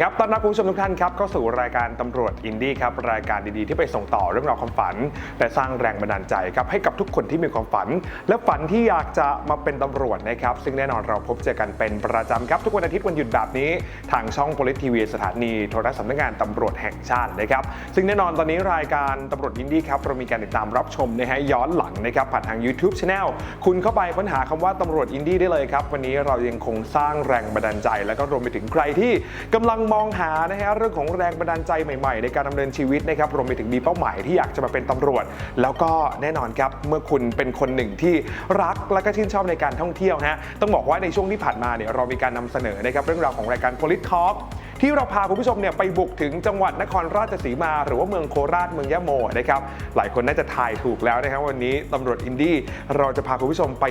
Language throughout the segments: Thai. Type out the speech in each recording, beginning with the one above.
ดีครับ ต้อนรับคุณผู้ชมทุกท่านครับเข้าสู่รายการตำรวจอินดี้ครับรายการดีๆ ที่ไปส่งต่อเรื่องราวความฝัน และสร้างแรงบันดาลใจครับให้กับทุกคนที่มีความฝัน และฝันที่อยากจะมาเป็นตำรวจนะครับซึ่งแน่นอนเราพบเจอกันเป็นประจำครับ ทุกวันอาทิตย์วันหยุดแบบนี้ ทางช่อง p o l i t TV สถานีโทรทัศน์สำนักงานตำรวจแห่งชาตินะครับซึ่งแน่นอนตอนนี้รายการตำรวจอินดี้ครับเรามีการติดตามรับชมนะฮะย้อนหลังนะครับผ่านทาง YouTube Channel คุณเข้าไปค้นหาคำว่าตำรวจอินดี้ได้เลยครับวันนี้เรายังคงสร้างแรงบันดาลใจ แล้วก็รวมไปถึงใครที่กำลังมองหานะฮะเรื่องของแรงบันดาลใจใหม่ๆ ในการดำเนินชีวิตนะครับรวมไปถึงมีเป้าหมายที่อยากจะมาเป็นตำรวจ แล้วก็แน่นอนครับเมื่อคุณเป็นคนหนึ่งที่รักและก็ชื่นชอบในการท่องเที่ยวฮะต้องบอกว่าในช่วงที่ผ่านมาเนี่ยเรามีการนำเสนอนะครับเรื่องราวของรายการ Polit Talk ที่เราพาคุณผู้ชมเนี่ยไปบุกถึงจังหวัดนครราชสีมา หรือว่าเมืองโคราชเมืองยะโมนะครับหลายคนน่าจะทายถูกแล้วนะครับวันนี้ตำรวจอินดี้เราจะพาคุณผู้ชมไป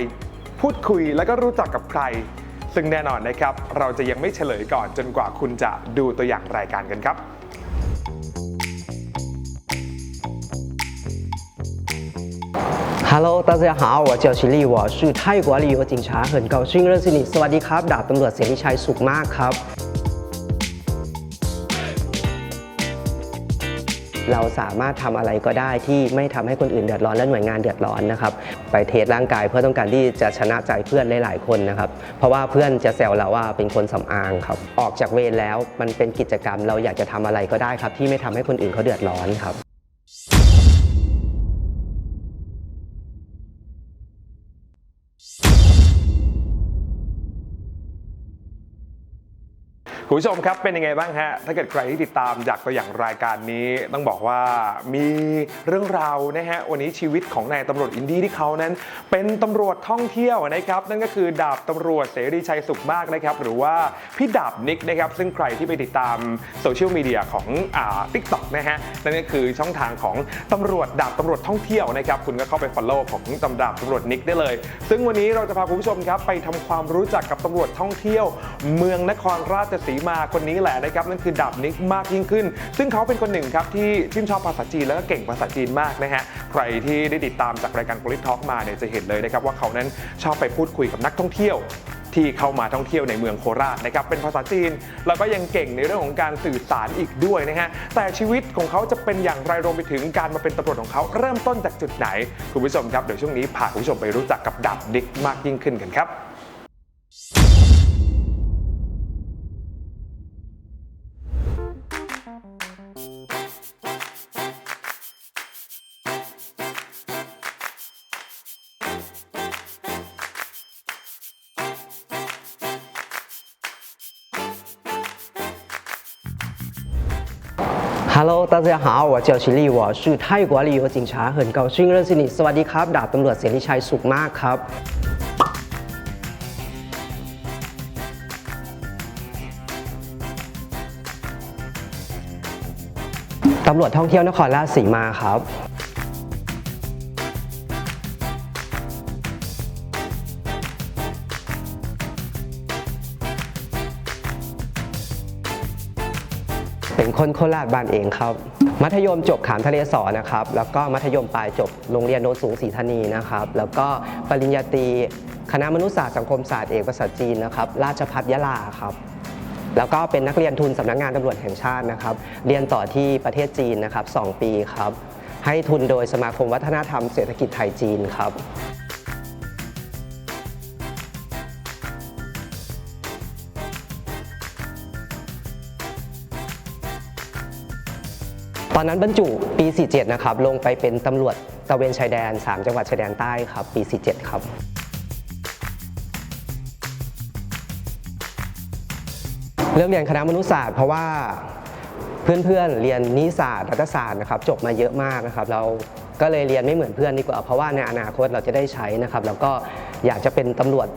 พูดคุยแล้วก็รู้จักกับใคร ซึ่งแน่นอนนะครับ เราจะยังไม่เฉลยก่อนจนกว่าคุณจะดูตัวอย่างรายการกันครับ Hello，大家好，我叫徐丽，我是泰国旅游警察，很高兴认识你。สวัสดีครับดาบตำรวจเสรีชัยสุขมากครับ เราสามารถทำอะไรก็ได้ที่ไม่ทำให้คนอื่นเดือดร้อนและหน่วยงานเดือดร้อนนะครับไปเทสร่างกายเพื่อต้องการที่จะชนะใจเพื่อนหลายๆคนนะครับเพราะว่าเพื่อนจะแซวเราว่าเป็นคนสำอางครับออกจากเวรแล้วมันเป็นกิจกรรมเราอยากจะทำอะไรก็ได้ครับที่ไม่ทำให้คนอื่นเขาเดือดร้อนครับ คุณผู้ชมครับเป็นยังไงบ้างฮะ ถ้าเกิดใครที่ติดตามจากตัวอย่างรายการนี้ ต้องบอกว่ามีเรื่องราวนะฮะวันนี้ชีวิตของนายตำรวจอินดี้ที่เขานั้น เป็นตำรวจท่องเที่ยวนะครับ นั่นก็คือดาบตำรวจเสรีชัยสุขมากนะครับ หรือว่าพี่ดาบนิกนะครับซึ่งใครที่ไปติดตามโซเชียลมีเดียของอ่าทิกตอกนะฮะนั่นก็คือช่องทางของตำรวจดาบตำรวจท่องเที่ยวนะครับคุณก็เข้าไป follow ของตำดาบตำรวจนิกได้เลย ซึ่งวันนี้เราจะพาคุณผู้ชมครับไปทำความรู้จักกับตำรวจท่องเที่ยว เมืองนครราชสีมาคนนี้แหละนะครับนั่นคือดาบนิกมากยิ่งขึ้น ซึ่งเขาเป็นคนหนึ่งครับที่ชื่นชอบภาษาจีนแล้วก็เก่งภาษาจีนมากนะฮะใครที่ได้ติดตามจากรายการ p o l i t Talk มาเนี่ยจะเห็นเลยนะครับว่าเขานั้นชอบไปพูดคุยกับนักท่องเที่ยวที่เข้ามาท่องเที่ยวในเมืองโคราชนะครับเป็นภาษาจีน แล้วก็ยังเก่งในเรื่องของการสื่อสารอีกด้วยนะฮะแต่ชีวิตของเขาจะเป็นอย่างไรรวมไปถึงการมาเป็นตำรวจของเขาเริ่มต้นจากจุดไหน คุณผู้ชมครับเดี๋ยวช่วงนี้พาคุณผู้ชมไปรู้จักกับดาบนิกมากยิ่งขึ้นกันครับ 大家好，我叫徐丽，我是泰国旅游警察，很高兴认识你。สวัสดีครับดาบตำรวจเสรีชัยสุขมากครับ ตำรวจท่องเที่ยวนครราชสีมาครับ คนโคราชบ้านเองครับ มัธยมจบขามทะเลสอนะครับ แล้วก็มัธยมปลายจบโรงเรียนโนนสูงศรีธานีนะครับ แล้วก็ปริญญาตรีคณะมนุษยศาสตร์สังคมศาสตร์เอกภาษาจีนนะครับ ราชภัฏยะลาครับ แล้วก็เป็นนักเรียนทุนสำนักงานตำรวจแห่งชาตินะครับ เรียนต่อที่ประเทศจีนนะครับ 2 ปีครับ ให้ทุนโดยสมาคมวัฒนธรรมเศรษฐกิจไทยจีนครับ อนนั้นบรรจุปี 47 นะครับ ลงไปเป็นตำรวจตะเวนชายแดน 3 จังหวัดชายแดนใต้ครับ ปี 47 ครับเรื่องเรียนคณะมนุษยศาสตร์เพราะว่าเพื่อนๆเรียนนิสศาสตร์รัฐศาสตร์นะครับจบมาเยอะมากนะครับ เราก็เลยเรียนไม่เหมือนเพื่อนดีกว่า เพราะว่าในอนาคตเราจะได้ใช้นะครับแล้วก็อยากจะเป็นตำรวจ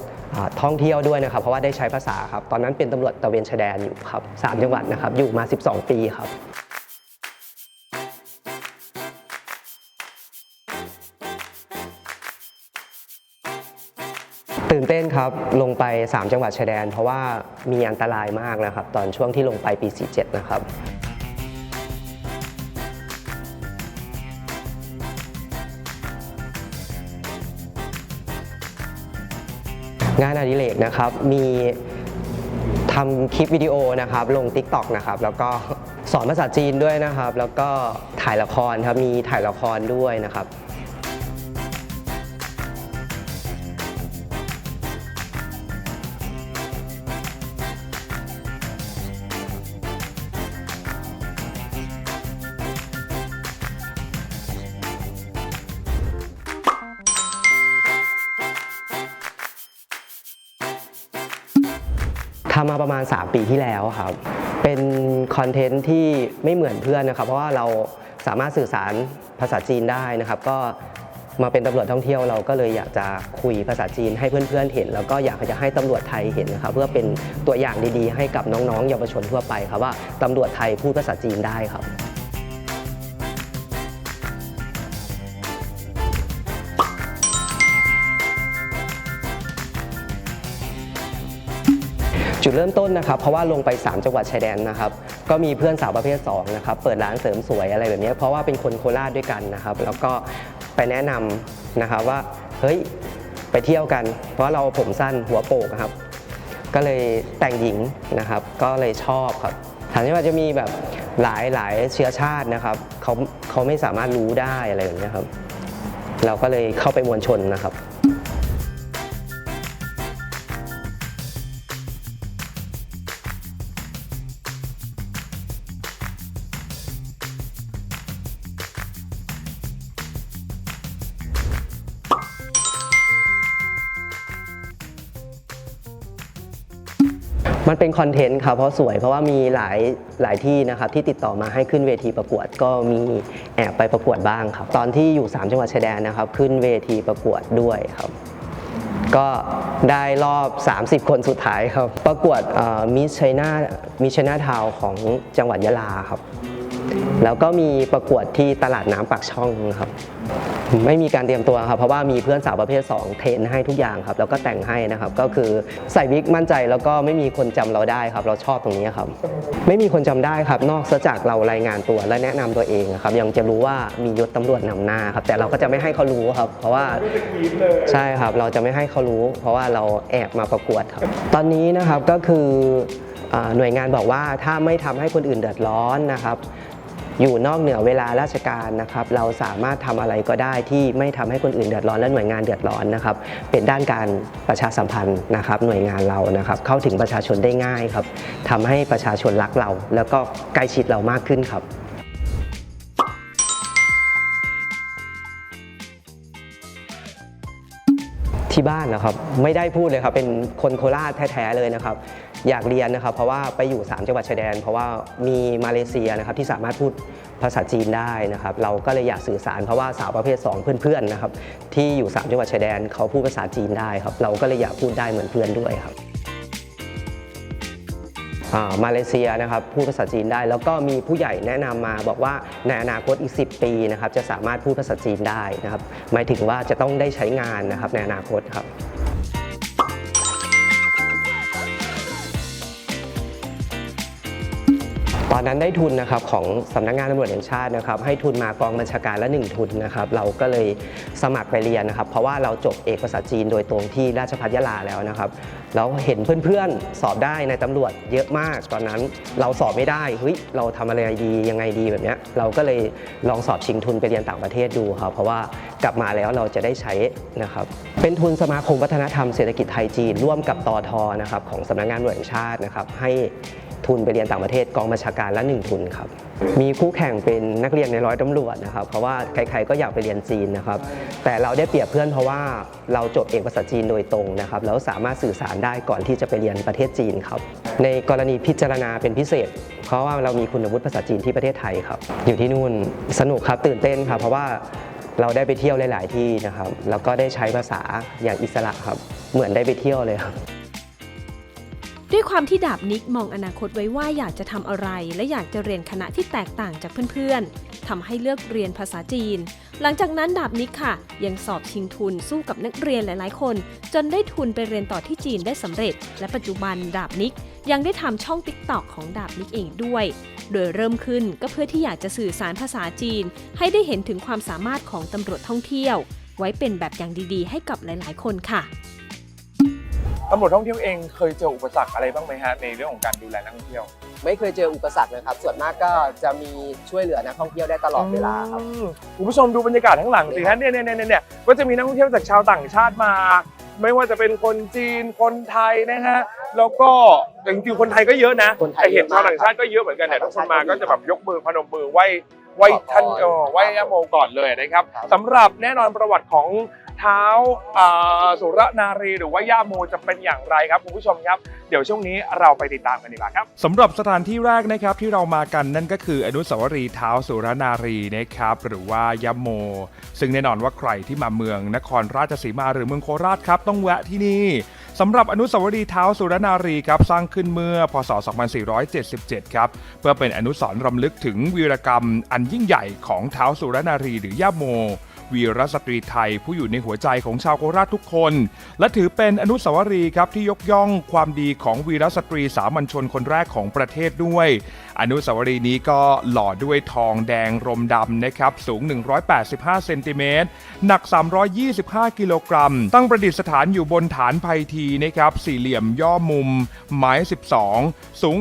ท่องเที่ยวด้วยนะครับ เพราะว่าได้ใช้ภาษาครับตอนนั้นเป็นตำรวจตะเวนชายแดนอยู่ครับสามจังหวัดนะครับอยู่มา 12 ปีครับ ตื่นเต้นครับ ลงไป 3 จังหวัดชายแดน เพราะว่ามีอันตรายมากนะครับ ตอนช่วงที่ลงไปปี 47 นะครับงานอดิเรกนะครับ มีทำคลิปวิดีโอนะครับ ลง Tik t o k นะครับ แล้วก็สอนภาษาจีนด้วยนะครับ แล้วก็ถ่ายละครครับ มีถ่ายละครด้วยนะครับ ประมาณ 3 ปีที่แล้วครับ เป็นคอนเทนต์ที่ไม่เหมือนเพื่อนนะครับ เพราะว่าเราสามารถสื่อสารภาษาจีนได้นะครับ ก็มาเป็นตำรวจท่องเที่ยวเราก็เลยอยากจะคุยภาษาจีนให้เพื่อนๆเห็น แล้วก็อยากจะให้ตำรวจไทยเห็นนะครับเพื่อเป็นตัวอย่างดีๆ ให้กับน้องๆเยาวชนทั่วไปครับว่าตำรวจไทยพูดภาษาจีนได้ครับ จุดเริ่มต้นนะครับ เพราะว่าลงไป 3 จังหวัดชายแดนนะครับ ก็มีเพื่อนสาวประเภท2นะครับเปิดร้านเสริมสวยอะไรแบบนี้ เพราะว่าเป็นคนโคราชด้วยกันนะครับ แล้วก็ไปแนะนำนะครับว่าเฮ้ยไปเที่ยวกัน เพราะเราผมสั้นหัวโปกนะครับ ก็เลยแต่งหญิงนะครับ ก็เลยชอบครับถามว่าจะมีแบบหลายหลายเชื้อชาตินะครับเขาเขาไม่สามารถรู้ได้อะไรแบบนี้ครับ เราก็เลยเข้าไปมวลชนนะครับ มันเป็นคอนเทนต์ครับเพราะสวยเพราะว่ามีหลายหลายที่นะครับที่ติดต่อมาให้ขึ้นเวทีประกวด ก็มีแอบไปประกวดบ้างครับ ตอนที่อยู่ 3 จังหวัดชายแดนนะครับ ขึ้นเวทีประกวดด้วยครับ ก็ได้รอบ 30 คนสุดท้ายครับ ประกวดมิชัยนามิชัยนาทาวของจังหวัดยะลาครับ แล้วก็มีประกวดที่ตลาดน้ำปากช่องครับ ไม่มีการเตรียมตัวครับเพราะว่ามีเพื่อนสาวประเภท 2 เทรนให้ทุกอย่างครับแล้วก็แต่งให้นะครับก็คือใส่วิกมั่นใจแล้วก็ไม่มีคนจำเราได้ครับเราชอบตรงนี้ครับไม่มีคนจำได้ครับนอกจากเรารายงานตัวและแนะนำตัวเองครับยังจะรู้ว่ามียศตำรวจนำหน้าครับแต่เราก็จะไม่ให้เขารู้ครับ เพราะว่าใช่ครับเราจะไม่ให้เขารู้ เพราะว่าเราแอบมาประกวดครับ ตอนนี้นะครับก็คือหน่วยงานบอกว่าถ้าไม่ทำให้คนอื่นเดือดร้อนนะครับ อยู่นอกเหนือเวลาราชการนะครับเราสามารถทำอะไรก็ได้ที่ไม่ทำให้คนอื่นเดือดร้อนและหน่วยงานเดือดร้อนนะครับเป็นด้านการประชาสัมพันธ์นะครับหน่วยงานเรานะครับเข้าถึงประชาชนได้ง่ายครับทำให้ประชาชนรักเรา แล้วก็ใกล้ชิดเรามากขึ้นครับที่บ้านนะครับไม่ได้พูดเลยครับเป็นคนโคราชแท้ๆเลยนะครับ อยากเรียนนะครับ เพราะว่าไปอยู่ 3 จังหวัดชายแดน เพราะว่ามีมาเลเซียนะครับที่สามารถพูดภาษาจีนได้นะครับ เราก็เลยอยากสื่อสารเพราะว่าสาวประเภท 2 เพื่อนๆนะครับที่อยู่ 3 จังหวัดชายแดนเขาพูดภาษาจีนได้ครับเราก็เลยอยากพูดได้เหมือนเพื่อนด้วยครับมาเลเซียนะครับพูดภาษาจีนได้ แล้วก็มีผู้ใหญ่แนะนำมาบอกว่าในอนาคตอีก 10 ปีนะครับจะสามารถพูดภาษาจีนได้นะครับหมายถึงว่าจะต้องได้ใช้งานนะครับในอนาคตครับ ตอนนั้นได้ทุนนะครับของสำนักงานตำรวจแห่งชาตินะครับให้ทุนมากองบัญชาการละหนึ่งทุนนะครับเราก็เลยสมัครไปเรียนนะครับ เพราะว่าเราจบเอกภาษาจีนโดยตรงที่ราชภัฏยะลาแล้วนะครับแล้วเห็นเพื่อนๆสอบได้ในตำรวจเยอะมาก ตอนนั้นเราสอบไม่ได้เฮ้ยเราทำอะไรดียังไงดีแบบเนี้ยเราก็เลยลองสอบชิงทุนไปเรียนต่างประเทศดูครับเพราะว่ากลับมาแล้วเราจะได้ใช้นะครับเป็นทุนสมาคมวัฒนธรรมเศรษฐกิจไทยจีนร่วมกับตอทนะครับของสำนักงานตำรวจแห่งชาตินะครับให้ ทุนไปเรียนต่างประเทศกองบัญชาการละ 1 ทุนครับ มีคู่แข่งเป็นนักเรียนในร้อยตำรวจนะครับ เพราะว่าใครๆก็อยากไปเรียนจีนนะครับ แต่เราได้เปรียบเพื่อนเพราะว่าเราจบเอกภาษาจีนโดยตรงนะครับ แล้วสามารถสื่อสารได้ก่อนที่จะไปเรียนประเทศจีนครับ ในกรณีพิจารณาเป็นพิเศษ เพราะว่าเรามีคุณวุฒิภาษาจีนที่ประเทศไทยครับ อยู่ที่นู่นสนุกครับตื่นเต้นครับเพราะว่าเราได้ไปเที่ยวหลาย ๆ ที่นะครับ แล้วก็ได้ใช้ภาษาอย่างอิสระครับ เหมือนได้ไปเที่ยวเลยครับ ด้วยความที่ดาบนิกมองอนาคตไว้ว่าอยากจะทำอะไร และอยากจะเรียนคณะที่แตกต่างจากเพื่อนๆทำให้เลือกเรียนภาษาจีน หลังจากนั้นดาบนิกค่ะ ยังสอบชิงทุนสู้กับนักเรียนหลายๆ คน จนได้ทุนไปเรียนต่อที่จีนได้สำเร็จ และปัจจุบันดาบนิกยังได้ทำช่องติ๊กตอกของดาบนิกเองด้วย โดยเริ่มขึ้นก็เพื่อที่อยากจะสื่อสารภาษาจีน ให้ได้เห็นถึงความสามารถของตำรวจท่องเที่ยว ไว้เป็นแบบอย่างดีๆ ให้กับหลาย ๆ คนค่ะ ตำรวจท่องเที่ยวเองเคยเจออุปสรรคอะไรบ้างไหมฮะในเรื่องของการดูแลนักท่องเที่ยว ไม่เคยเจออุปสรรคนะครับ ส่วนมากก็จะมีช่วยเหลือนักท่องเที่ยวได้ตลอดเวลาครับอืมคุณผู้ชมดูบรรยากาศข้างหลังสิฮะเนี่ยเนี่ยเนี่ยเนี่ยก็จะมีนักท่องเที่ยวจากชาวต่างชาติมา ไม่ว่าจะเป็นคนจีนคนไทยนะฮะแล้วก็แต่จริงๆคนไทยก็เยอะนะคนไทยแต่เห็นเยอะมากชาวต่างชาติก็เยอะเหมือนกันเนี่ยครัทุบกคนมาก็จะแบบยกมือพนมมือไหว้ ไหว้ท่านขอพรเออไหว้ย่าโมก่อนเลยนะครับครับสำหรับแน่นอนประวัติของเท้าอ่าสุรนารีหรือว่าย่าโมจะเป็นอย่างไรครับคุณผู้ชมครับ เดี๋ยวช่วงนี้เราไปติดตามกันดีกว่าครับสำหรับสถานที่แรกนะครับที่เรามากันนั่นก็คืออนุสาวรีย์เท้าสุรนารีนะครับหรือว่ายะโม ซึ่งแน่นอนว่าใครที่มาเมืองนครราชสีมาหรือเมืองโคราชครับต้องแวะที่นี่สำหรับอนุสาวรีย์เท้าสุรนารีครับสร้างขึ้นเมื่อพศ 2477 ครับเพื่อเป็นอนุสรณ์รำลึกถึงวีรกรรมอันยิ่งใหญ่ของเท้าสุรนารีหรือย่าโม วีรสตรีไทยผู้อยู่ในหัวใจของชาวโคราชทุกคน และถือเป็นอนุสาวรีย์ครับที่ยกย่องความดีของวีรสตรีสามัญชนคนแรกของประเทศด้วย อนุสาวรีย์นี้ก็หล่อด้วยทองแดงรมดำนะครับสูง 185 เซนติเมตรหนัก 325 กิโลกรัม ตั้งประดิษฐานอยู่บนฐานไพทีนะครับสี่เหลี่ยมย่อมุม ไม้ 12 สูง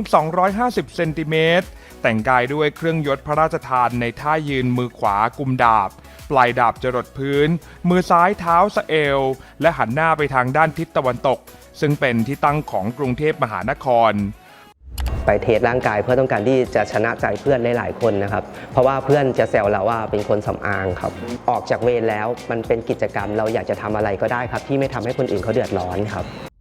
250 เซนติเมตร แต่งกายด้วยเครื่องยศพระราชทานในท่ายืนมือขวากุมดาบ ปลายดาบจรดพื้น มือซ้ายเท้าสะเอว และหันหน้าไปทางด้านทิศตะวันตก ซึ่งเป็นที่ตั้งของกรุงเทพมหานครไปเทสร่างกายเพื่อต้องการที่จะชนะใจเพื่อนหลาย ๆ คนนะครับ เพราะว่าเพื่อนจะแซวเราว่าเป็นคนสำอางครับ ออกจากเวรแล้วมันเป็นกิจกรรมเราอยากจะทำอะไรก็ได้ครับ ที่ไม่ทำให้คนอื่นเขาเดือดร้อนครับ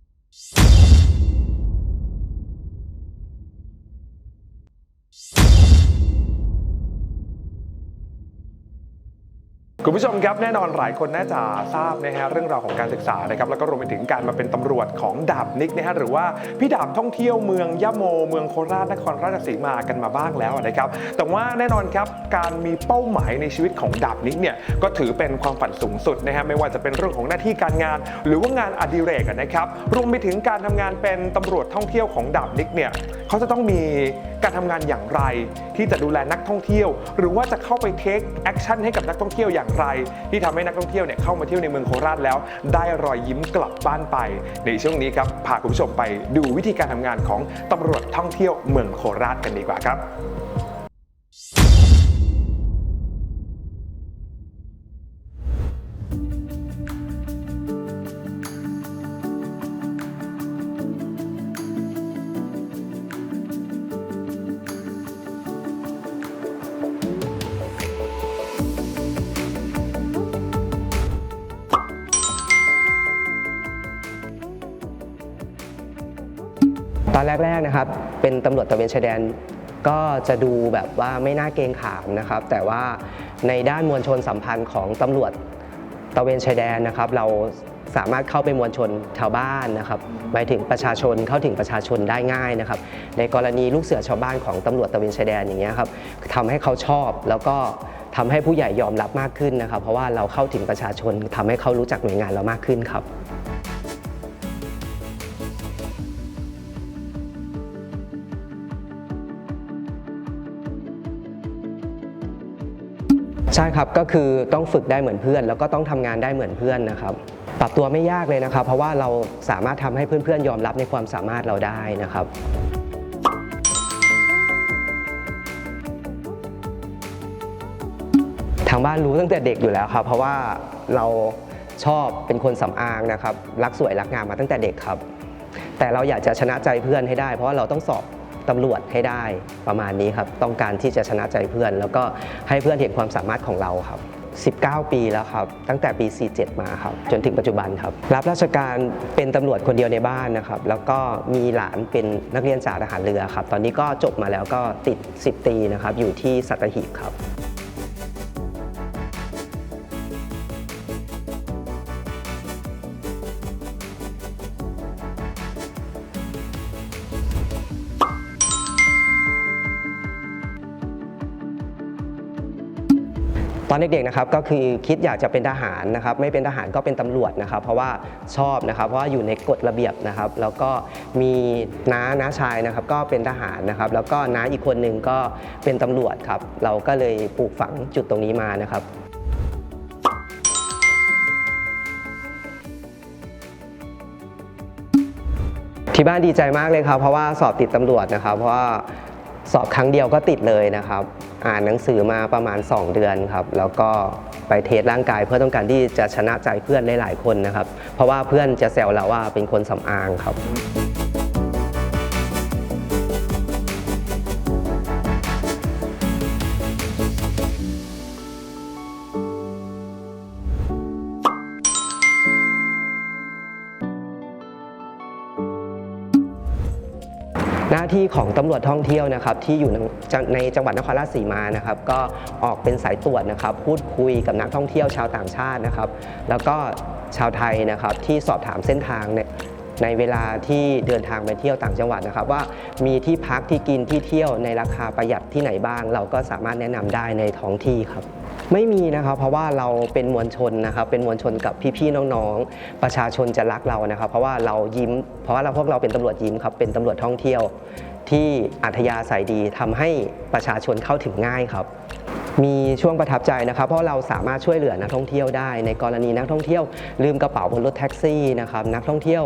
คุณผู้ชมครับแน่นอนหลายคนน่าจะทราบนะฮะเรื่องราวของการศึกษานะครับแล้วก็รวมไปถึงการมาเป็นตำรวจของดาบนิกนะฮะหรือว่าพี่ดาบท่องเที่ยวเมืองยะโม เมืองโคราชนครราชสีมากันมาบ้างแล้วนะครับแต่ว่าแน่นอนครับการมีเป้าหมายในชีวิตของดาบนิกเนี่ยก็ถือเป็นความฝันสูงสุดนะฮะไม่ว่าจะเป็นเรื่องของหน้าที่การงาน หรือว่างานอดิเรกนะครับรวมไปถึงการทำงานเป็นตำรวจท่องเที่ยวของดาบนิกเนี่ยเขาจะต้องมี การทำงานอย่างไร ที่จะดูแลนักท่องเที่ยว หรือว่าจะเข้าไปเทคแอคชั่นให้กับนักท่องเที่ยวอย่างไร ที่ทำให้นักท่องเที่ยวเนี่ยเข้ามาเที่ยวในเมืองโคราชแล้ว ได้รอยยิ้มกลับบ้านไป ในช่วงนี้ครับพาคุณผู้ชมไปดูวิธีการทำงานของตำรวจท่องเที่ยวเมืองโคราชกันดีกว่าครับ นะครับเป็นตำรวจตะเวนชายแดนก็จะดูแบบว่าไม่น่าเกรงขามนะครับ แต่ว่าในด้านมวลชนสัมพันธ์ของตำรวจตะเวนชายแดนนะครับ เราสามารถเข้าไปมวลชนชาวบ้านนะครับหมายถึงประชาชนเข้าถึงประชาชนได้ง่ายนะครับ ในกรณีลูกเสือชาวบ้านของตำรวจตะเวนชายแดนอย่างเงี้ยครับทำให้เขาชอบแล้วก็ทำให้ผู้ใหญ่ยอมรับมากขึ้นนะครับ เพราะว่าเราเข้าถึงประชาชนทำให้เขารู้จักหน่วยงานเรามากขึ้นครับ ใช่ครับก็คือต้องฝึกได้เหมือนเพื่อน แล้วก็ต้องทำงานได้เหมือนเพื่อนนะครับปรับตัวไม่ยากเลยนะครับ เพราะว่าเราสามารถทำให้เพื่อนๆยอมรับในความสามารถเราได้นะครับทางบ้านรู้ตั้งแต่เด็กอยู่แล้วครับ เพราะว่าเราชอบเป็นคนสำอางนะครับ รักสวยรักงามมาตั้งแต่เด็กครับ แต่เราอยากจะชนะใจเพื่อนให้ได้ เพราะว่าเราต้องสอบ ตำรวจให้ได้ประมาณนี้ครับ ต้องการที่จะชนะใจเพื่อน แล้วก็ให้เพื่อนเห็นความสามารถของเราครับ 19 ปีแล้วครับ ตั้งแต่ปี 47 มาครับ จนถึงปัจจุบันครับ รับราชการเป็นตำรวจคนเดียวในบ้านนะครับ แล้วก็มีหลานเป็นนักเรียนจ่าทหารเรือครับ ตอนนี้ก็จบมาแล้วก็ติด 10 ตีนะครับ อยู่ที่สัตหีบครับ ตอนเด็กๆนะครับก็คือคิดอยากจะเป็นทหารนะครับไม่เป็นทหารก็เป็นตำรวจนะครับเพราะว่าชอบนะครับเพราะว่าอยู่ในกฎระเบียบนะครับ แล้วก็มีน้าน้าชายนะครับก็เป็นทหารนะครับ แล้วก็น้าอีกคนหนึ่งก็เป็นตำรวจครับเราก็เลยปลูกฝังจุดตรงนี้มานะครับที่บ้านดีใจมากเลยครับเพราะว่าสอบติดตำรวจนะครับ เพราะว่าสอบครั้งเดียวก็ติดเลยนะครับ อ่านหนังสือมาประมาณ 2 เดือนครับ แล้วก็ไปเทสร่างกายเพื่อต้องการที่จะชนะใจเพื่อนหลายๆคนนะครับ เพราะว่าเพื่อนจะแซวเราว่าเป็นคนสำอางครับ ที่ของตำรวจท่องเที่ยวนะครับที่อยู่ในในจังหวัดนครราชสีมานะครับก็ออกเป็นสายตรวจนะครับพูดคุยกับนักท่องเที่ยวชาวต่างชาตินะครับ แล้วก็ชาวไทยนะครับที่สอบถามเส้นทางในในเวลาที่เดินทางไปเที่ยวต่างจังหวัดนะครับ ว่ามีที่พักที่กินที่เที่ยวในราคาประหยัดที่ไหนบ้าง เราก็สามารถแนะนำได้ในท้องที่ครับ ไม่มีนะครับ เพราะว่าเราเป็นมวลชนนะครับ เป็นมวลชนกับพี่ๆน้องๆ ประชาชนจะรักเรานะครับ เพราะว่าเรายิ้ม เพราะว่าเราพวกเราเป็นตำรวจยิ้มครับ เป็นตำรวจท่องเที่ยว ที่อัธยาศัยดีทำให้ประชาชนเข้าถึงง่ายครับมีช่วงประทับใจนะครับ เพราะเราสามารถช่วยเหลือนักท่องเที่ยวได้ ในกรณีนักท่องเที่ยว ลืมกระเป๋าบนรถแท็กซี่นะครับนักท่องเที่ยว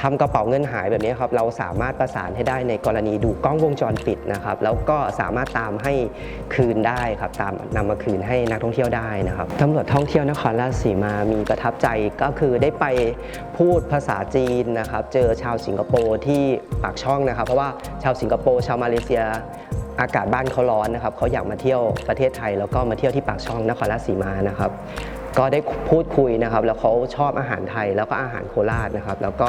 ทำกระเป๋าเงินหายแบบนี้ครับเราสามารถประสานให้ได้ในกรณีดูกล้องวงจรปิดนะครับแล้วก็สามารถตามให้คืนได้ครับตามนำมาคืนให้นักท่องเที่ยวได้นะครับตำรวจท่องเที่ยวนครราชสีมามีประทับใจก็คือได้ไปพูดภาษาจีนนะครับเจอชาวสิงคโปร์ที่ปากช่องนะครับ เพราะว่าชาวสิงคโปร์ชาวมาเลเซียอากาศบ้านเขาร้อนนะครับเขาอยากมาเที่ยวประเทศไทย แล้วก็มาเที่ยวที่ปากช่องนครราชสีมานะครับ ก็ได้พูดคุยนะครับแล้วเขาชอบอาหารไทยแล้วก็อาหารโคราชนะครับแล้วก็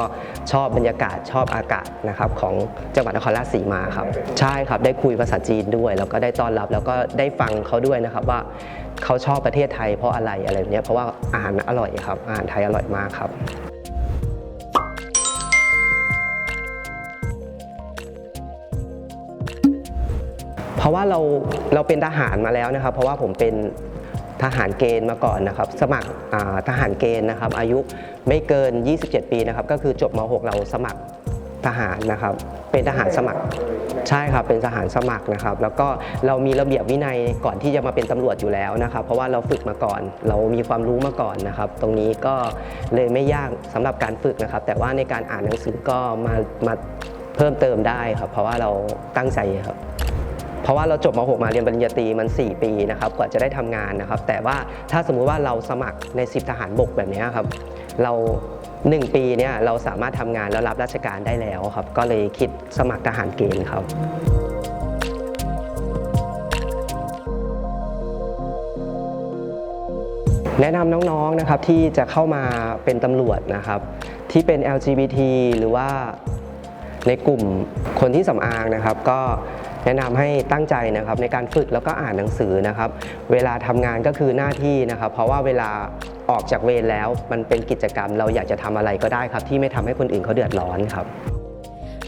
ชอบบรรยากาศชอบอากาศนะครับของจังหวัดนครราชสีมาครับใช่ครับได้คุยภาษาจีนด้วย แล้วก็ได้ต้อนรับแล้วก็ได้ฟังเขาด้วยนะครับว่าเขาชอบประเทศไทยเพราะอะไรอะไรแบบเนี้ยเพราะว่าอาหารอร่อยครับอาหารไทยอร่อยมากครับเพราะว่าเราเราเป็นทหารมาแล้วนะครับ เพราะว่าผมเป็น ทหารเกณฑ์มาก่อนนะครับ สมัครทหารเกณฑ์นะครับ อายุไม่เกิน 27 ปีนะครับ ก็คือจบม .6 เราสมัครทหารนะครับ เป็นทหารสมัครใช่ครับเป็นทหารสมัครนะครับ แล้วก็เรามีระเบียบวินัยก่อนที่จะมาเป็นตำรวจอยู่แล้วนะครับ เพราะว่าเราฝึกมาก่อน เรามีความรู้มาก่อนนะครับ ตรงนี้ก็เลยไม่ยากสำหรับการฝึกนะครับ แต่ว่าในการอ่านหนังสือก็มามาเพิ่มเติมได้ครับ เพราะว่าเราตั้งใจครับ เพราะว่าเราจบม .6 มาเรียนปริญญาตรีมัน 4 ปีนะครับกว่าจะได้ทำงานนะครับ แต่ว่าถ้าสมมุติว่าเราสมัครในสิบทหารบกแบบนี้ครับ เรา 1 ปีเนี่ยเราสามารถทำงานแล้วรับราชการได้แล้วครับ ก็เลยคิดสมัครทหารเกณฑ์ครับแนะนำน้องๆ นะครับที่จะเข้ามาเป็นตำรวจนะครับ ที่เป็น LGBT หรือว่าในกลุ่มคนที่สำอางนะครับ ก็ แนะนำให้ตั้งใจนะครับในการฝึกแล้วก็อ่านหนังสือนะครับ เวลาทำงานก็คือหน้าที่นะครับ เพราะว่าเวลาออกจากเวรแล้วมันเป็นกิจกรรม เราอยากจะทำอะไรก็ได้ครับ ที่ไม่ทำให้คนอื่นเขาเดือดร้อนครับ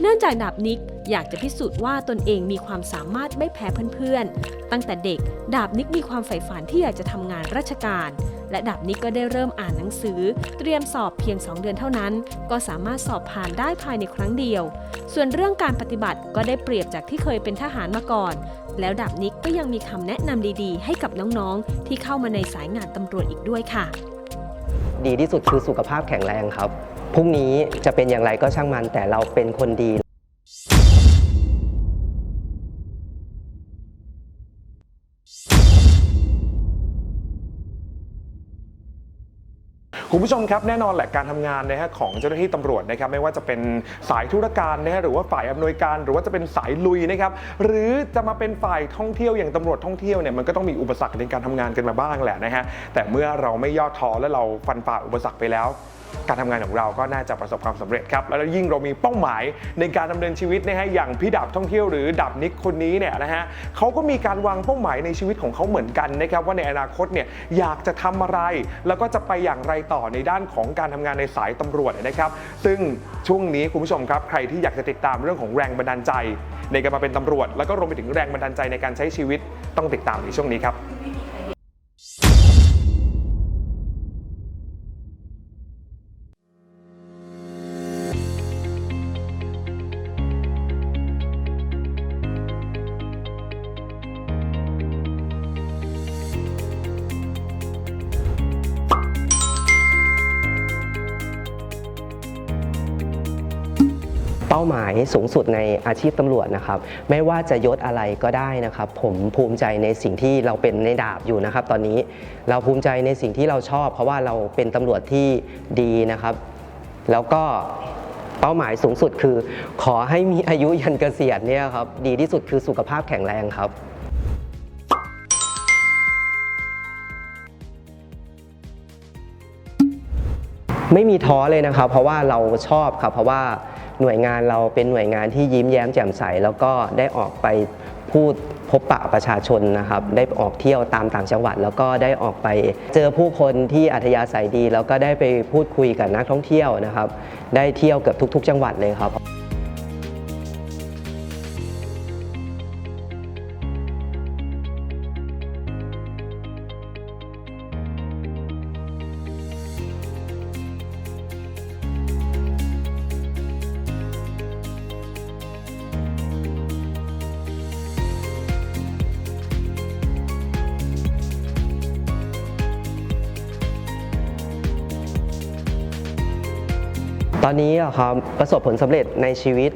เนื่องจากดาบนิก อยากจะพิสูจน์ว่าตนเองมีความสามารถไม่แพ้เพื่อนๆ ตั้งแต่เด็กดาบนิกมีความใฝ่ฝันที่อยากจะทำงานราชการ และดาบนิกก็ได้เริ่มอ่านหนังสือ เตรียมสอบเพียง 2 เดือนเท่านั้น ก็สามารถสอบผ่านได้ภายในครั้งเดียว ส่วนเรื่องการปฏิบัติก็ได้เปรียบจากที่เคยเป็นทหารมาก่อน แล้วดาบนิกก็ยังมีคำแนะนำดีๆ ให้กับน้องๆ ที่เข้ามาในสายงานตำรวจอีกด้วยค่ะ ดีที่สุดคือสุขภาพแข็งแรงครับพรุ่งนี้จะเป็นอย่างไรก็ช่างมันแต่เราเป็นคนดี คุณผู้ชมครับแน่นอนแหละการทำงานนะฮะของเจ้าหน้าที่ตำรวจนะครับไม่ว่าจะเป็นสายธุรการนะฮะหรือว่าฝ่ายอำนวยการ หรือว่าจะเป็นสายลุยนะครับหรือจะมาเป็นฝ่ายท่องเที่ยวอย่างตำรวจท่องเที่ยวเนี่ยมันก็ต้องมีอุปสรรคในการทำงานกันมาบ้างแหละนะฮะแต่เมื่อเราไม่ย่อท้อและเราฟันฝ่าอุปสรรคไปแล้ว การทำงานของเราก็น่าจะประสบความสำเร็จครับ แล้วยิ่งเรามีเป้าหมายในการดำเนินชีวิตนะฮะอย่างพี่ดาบท่องเที่ยวหรือดาบนิกคนนี้เนี่ยนะฮะเขาก็มีการวางเป้าหมายในชีวิตของเขาเหมือนกันนะครับว่าในอนาคตเนี่ยอยากจะทำอะไร แล้วก็จะไปอย่างไรต่อในด้านของการทำงานในสายตำรวจนะครับ ซึ่งช่วงนี้คุณผู้ชมครับ ใครที่อยากจะติดตามเรื่องของแรงบันดาลใจ ในการมาเป็นตำรวจ แล้วก็รวมไปถึงแรงบันดาลใจในการใช้ชีวิตต้องติดตามในช่วงนี้ครับ ยสูงสุดในอาชีพตำรวจนะครับ ไม่ว่าจะยศอะไรก็ได้นะครับ ผมภูมิใจในสิ่งที่เราเป็นในดาบอยู่นะครับ ตอนนี้เราภูมิใจในสิ่งที่เราชอบ เพราะว่าเราเป็นตำรวจที่ดีนะครับ แล้วก็เป้าหมายสูงสุดคือ ขอให้มีอายุยันเกษียณเนี่ยครับดีที่สุดคือสุขภาพแข็งแรงครับไม่มีท้อเลยนะครับ เพราะว่าเราชอบครับเพราะว่า หน่วยงานเราเป็นหน่วยงานที่ยิ้มแย้มแจ่มใส แล้วก็ได้ออกไปพูดพบปะประชาชนนะครับ ได้ออกเที่ยวตามต่างจังหวัด แล้วก็ได้ออกไป เจอผู้คนที่อัธยาศัยดี แล้วก็ได้ไปพูดคุยกับนักท่องเที่ยวนะครับ ได้เที่ยวเกือบทุก ๆ จังหวัดเลยครับ อนนี้ครับประสบผลสำเร็จในชีวิต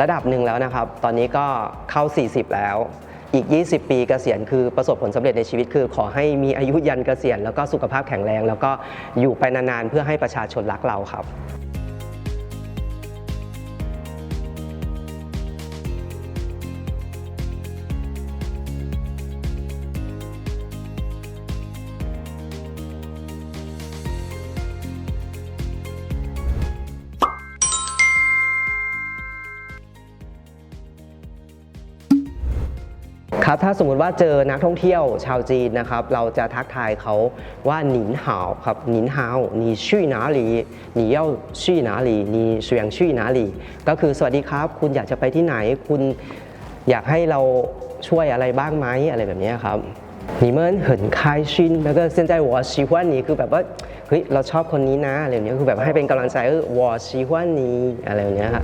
ระดับหนึ่งแล้วนะครับ ตอนนี้ก็เข้า 40 แล้ว อีก 20 ปีเกษียณคือประสบผลสำเร็จในชีวิตคือ ขอให้มีอายุยันเกษียณแล้วก็สุขภาพแข็งแรง แล้วก็อยู่ไปนานๆเพื่อให้ประชาชนรักเราครับ ครับถ้าสมมุติว่าเจอนักท่องเที่ยวชาวจีนนะครับ เราจะทักทายเขาว่าหนินหาวครับหนินหาว你去哪里你要去哪里你想去哪里ก็คือสวัสดีครับ คุณอยากจะไปที่ไหน คุณอยากให้เราช่วยอะไรบ้างไหมอะไรแบบนี้ครับ你们很开心แล้วก็现在我喜欢你คือแบบว่าเฮ้ยเราชอบคนนี้นะอะไรแบบนี้คือแบบให้เป็นกำลังใจเออ我喜欢你อะไรแบบนี้ครับ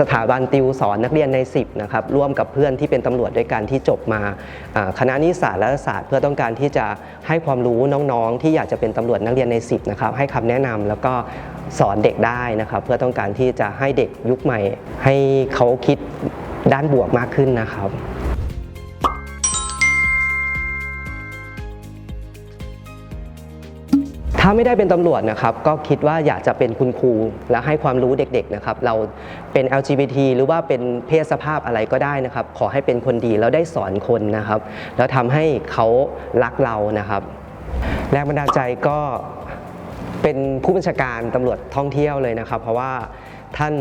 สถาบันติวสอนนักเรียนใน 10นะครับร่วมกับเพื่อนที่เป็นตำรวจด้วยกันที่จบมาคณะนิสสารและศาสตร์เพื่อต้องการที่จะให้ความรู้น้องๆ ที่อยากจะเป็นตำรวจนักเรียนใน 10นะครับให้คำแนะนำแล้วก็สอนเด็กได้นะครับ เพื่อต้องการที่จะให้เด็กยุคใหม่ ให้เขาคิดด้านบวกมากขึ้นนะครับ ถ้าไม่ได้เป็นตำรวจนะครับก็คิดว่าอยากจะเป็นคุณครูและให้ความรู้เด็กๆนะครับเราเป็น LGBT หรือว่าเป็นเพศสภาพอะไรก็ได้นะครับ ขอให้เป็นคนดีแล้วได้สอนคนนะครับ แล้วทำให้เขารักเรานะครับแรงบันดาลใจก็เป็นผู้บัญชาการตำรวจท่องเที่ยวเลยนะครับ เพราะว่าท่าน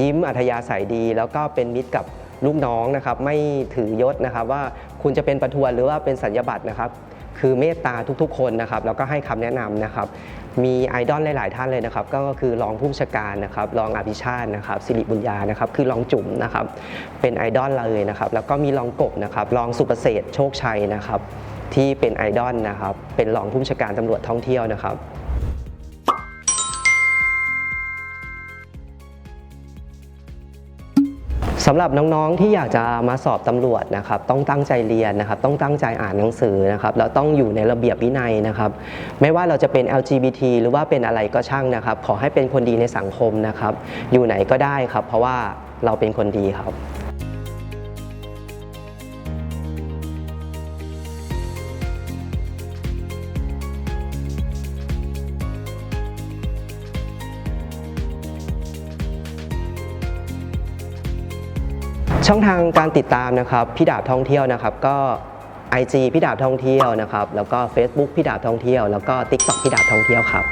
ยิ้มอัธยาศัยดี แล้วก็เป็นมิตรกับลูกน้องนะครับ ไม่ถือยศนะครับ ว่าคุณจะเป็นประทวนหรือว่าเป็นสัญญาบัตรนะครับ คือเมตตาทุกๆ คนนะครับแล้วก็ให้คำแนะนำนะครับมีไอดอลหลาย ๆ ท่านเลยนะครับ ก็คือรองผู้บัญชาการนะครับรองอภิชาตินะครับสิริบุญญานะครับ คือรองจุ๋มนะครับ เป็นไอดอลเลยนะครับ แล้วก็มีรองกบนะครับรองสุประเสริฐโชคชัยนะครับ ที่เป็นไอดอลนะครับ เป็นรองผู้บัญชาการตำรวจท่องเที่ยวนะครับ สำหรับน้องๆที่อยากจะมาสอบตำรวจนะครับต้องตั้งใจเรียนนะครับต้องตั้งใจอ่านหนังสือนะครับแล้วต้องอยู่ในระเบียบวินัยนะครับไม่ว่าเราจะเป็น LGBT หรือว่าเป็นอะไรก็ช่างนะครับ ขอให้เป็นคนดีในสังคมนะครับ อยู่ไหนก็ได้ครับ เพราะว่าเราเป็นคนดีครับ ช่องทางการติดตามนะครับพี่ดาบท่องเที่ยวนะครับก็ IG พี่ดาบท่องเที่ยวนะครับแล้วก็ Facebook พี่ดาบท่องเที่ยวแล้วก็ TikTok พี่ดาบท่องเที่ยวครับ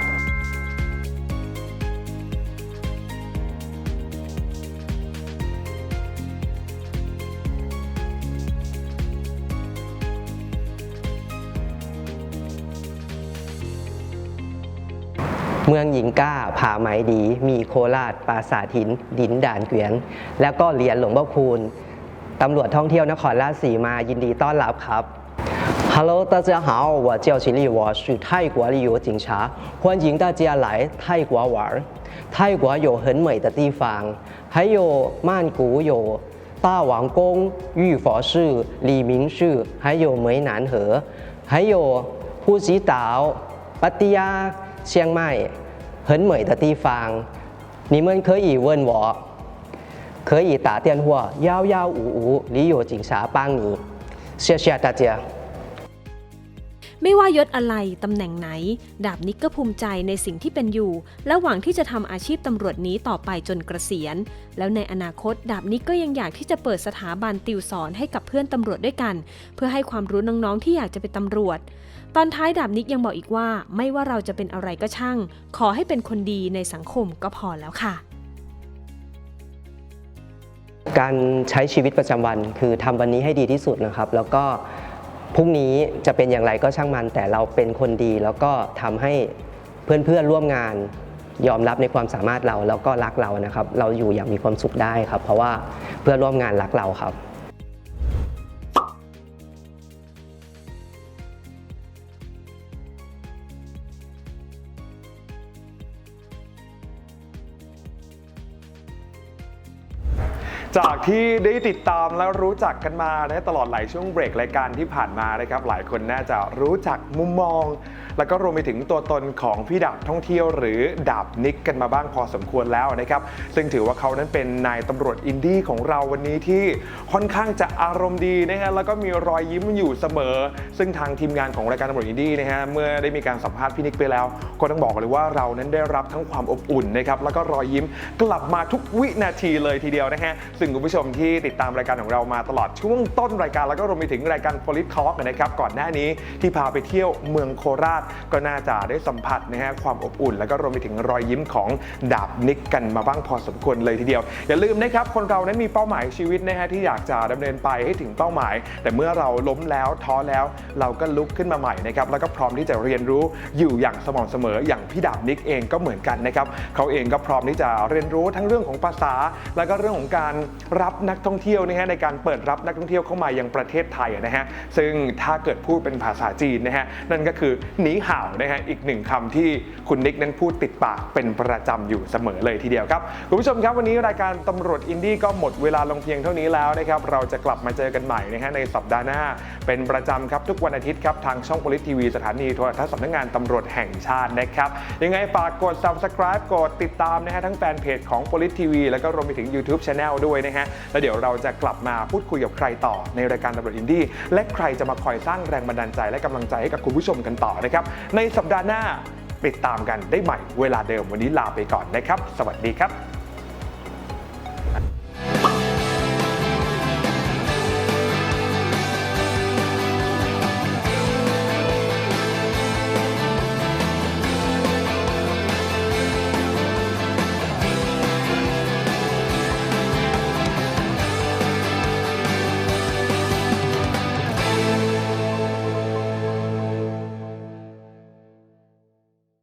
เมืองหญิงก้าผาไหมดี มีโคราช ปราสาทหิน ดินด่านเกวียน แล้วก็เหรียญหลวงพ่อคูณตำรวจท่องเที่ยวนครราชสีมายินดีต้อนรับครับ好 Hello，大家好，我叫秦丽，我是泰国旅游警察，欢迎大家来泰国玩。泰国有很美的地方，还有曼谷有大王宫、玉佛寺、李明寺，还有湄南河，还有呼吉岛、芭提雅、清迈， 很美的地方。你们可以问我，可以打电话幺幺五五旅游警察帮你。谢谢大家。 ไม่ว่ายศอะไร ตำแหน่งไหน ดาบนิกก็ภูมิใจในสิ่งที่เป็นอยู่ และหวังที่จะทำอาชีพตำรวจนี้ต่อไปจนเกษียณ แล้วในอนาคต ดาบนิกก็ยังอยากที่จะเปิดสถาบันติวสอนให้กับเพื่อนตำรวจด้วยกัน เพื่อให้ความรู้น้องๆที่อยากจะเป็นตำรวจ ตอนท้ายดาบนิกยังบอกอีกว่า ไม่ว่าเราจะเป็นอะไรก็ช่าง ขอให้เป็นคนดีในสังคมก็พอแล้วค่ะ การใช้ชีวิตประจำวันคือทำวันนี้ให้ดีที่สุดนะครับ แล้วก็พรุ่งนี้จะเป็นอย่างไรก็ช่างมัน แต่เราเป็นคนดี แล้วก็ทำให้เพื่อนๆร่วมงาน ยอมรับในความสามารถเราแล้วก็รักเรานะครับ เราอยู่อย่างมีความสุขได้ครับ เพราะว่าเพื่อนร่วมงานรักเราครับ จากที่ได้ติดตามและรู้จักกันมาในตลอดหลายช่วงเบรกรายการที่ผ่านมานะครับหลายคนน่าจะรู้จักมุมมอง แล้วก็รวมไปถึงตัวตนของพี่ดาบท่องเที่ยวหรือดาบนิกกันมาบ้างพอสมควรแล้วนะครับซึ่งถือว่าเขานั้นเป็นนายตำรวจอินดี้ของเราวันนี้ที่ค่อนข้างจะอารมณ์ดีนะฮะแล้วก็มีรอยยิ้มอยู่เสมอ ซึ่งทางทีมงานของรายการตำรวจอินดี้นะฮะเมื่อได้มีการสัมภาษณ์พี่นิกไปแล้ว ก็ต้องบอกเลยว่าเรานั้นได้รับทั้งความอบอุ่นนะครับแล้วก็รอยยิ้มกลับมาทุกวินาทีเลยทีเดียวนะฮะซึ่งคุณผู้ชมที่ติดตามรายการของเรามาตลอดช่วงต้นรายการแล้วก็รวมไปถึงรายการ Police Talk นะครับก่อนหน้านี้ที่พาไปเที่ยวเมืองโคราชก็น่าจะได้สัมผัสนะฮะความอบอุ่น แล้วก็รวมไปถึงรอยยิ้มของดาบนิกกันมาบ้างพอสมควรเลยทีเดียว อย่าลืมนะครับคนเรานั้นมีเป้าหมายชีวิตนะฮะที่อยากจะดำเนินไปให้ถึงเป้าหมาย แต่เมื่อเราล้มแล้วท้อแล้วเราก็ลุกขึ้นมาใหม่นะครับแล้วก็พร้อมที่จะเรียนรู้อยู่อย่างสม่ำเสมออย่างพี่ดาบนิกเองก็เหมือนกันนะครับเขาเองก็พร้อมที่จะเรียนรู้ทั้งเรื่องของภาษา แล้วก็เรื่องของการรับนักท่องเที่ยวนะฮะในการเปิดรับนักท่องเที่ยวเข้ามายังประเทศไทยนะฮะซึ่งถ้าเกิดพูดเป็นภาษาจีนนะฮะนั่นก็คือหนีห่าวนะฮะอีกหนึ่งคำที่คุณนิกนั้นพูดติดปากเป็นประจำอยู่เสมอเลยทีเดียวครับคุณผู้ชมครับวันนี้รายการตำรวจอินดี้ก็หมดเวลาลงเพียงเท่านี้แล้วนะครับเราจะกลับมาเจอกันใหม่นะฮะในสัปดาห์หน้า เป็นประจำครับทุกวันอาทิตย์ครับทางช่อง Police TV สถานีโทรทัศน์สำนักงานตำรวจแห่งชาตินะครับยังไงฝากกด subscribe กดติดตามนะฮะทั้งแฟนเพจของ Police TV แล้วก็รวมไปถึง YouTube Channel ด้วยนะฮะแล้วเดี๋ยวเราจะกลับมาพูดคุยกับใครต่อในรายการตำรวจอินดี้และใครจะมาคอยสร้างแรงบันดาลใจและกำลังใจให้กับคุณผู้ชมกันต่อนะครับ ในสัปดาห์หน้าติดตามกันได้ใหม่เวลาเดิมวันนี้ลาไปก่อนนะครับ สวัสดีครับ